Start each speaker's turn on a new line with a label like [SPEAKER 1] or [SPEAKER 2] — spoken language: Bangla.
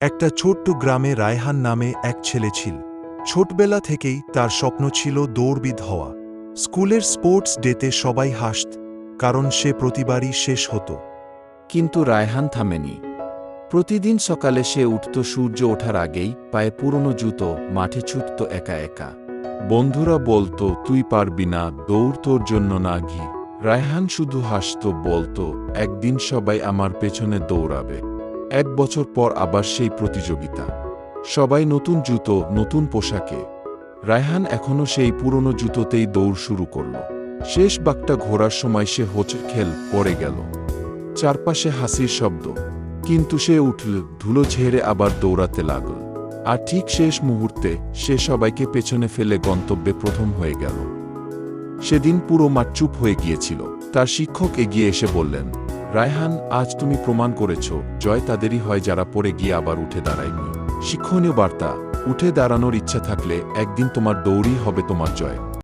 [SPEAKER 1] একটা ছোট্ট গ্রামে রায়হান নামে এক ছেলে ছিল। ছোটবেলা থেকেই তার স্বপ্ন ছিল দৌড়বিদ হওয়া। স্কুলের স্পোর্টস ডেতে সবাই হাসত, কারণ সে প্রতিবারই শেষ হতো।
[SPEAKER 2] কিন্তু রায়হান থামেনি। প্রতিদিন সকালে সে উঠত সূর্য ওঠার আগেই, পায়ে পুরনো জুতো, মাঠে ছুটত একা একা। বন্ধুরা বলতো, তুই পারবি না, দৌড় তোর জন্য না ঘি। রায়হান শুধু হাসত, বলতো, একদিন সবাই আমার পেছনে দৌড়াবে। এক বছর পর আবার সেই প্রতিযোগিতা। সবাই নতুন জুতো, নতুন পোশাকে। রায়হান এখনও সেই পুরনো জুতোতেই দৌড় শুরু করল। শেষ বাঘটা ঘোরার সময় সে হোচ খেল পড়ে গেল। চারপাশে হাসির শব্দ। কিন্তু সে উঠল, ধুলো ঝেড়ে আবার দৌড়াতে লাগল। আর ঠিক শেষ মুহূর্তে সে সবাইকে পেছনে ফেলে গন্তব্যে প্রথম হয়ে গেল। সেদিন পুরো মাঠ চুপ হয়ে গিয়েছিল। তার শিক্ষক এগিয়ে এসে বললেন রায়হান, আজ তুমি প্রমাণ করেছ, জয় তাদেরই হয় যারা পড়ে গিয়ে আবার উঠে দাঁড়ায়নি। শিক্ষণীয় বার্তা, উঠে দাঁড়ানোর ইচ্ছা থাকলে একদিন তোমার দৌড়ই হবে তোমার জয়।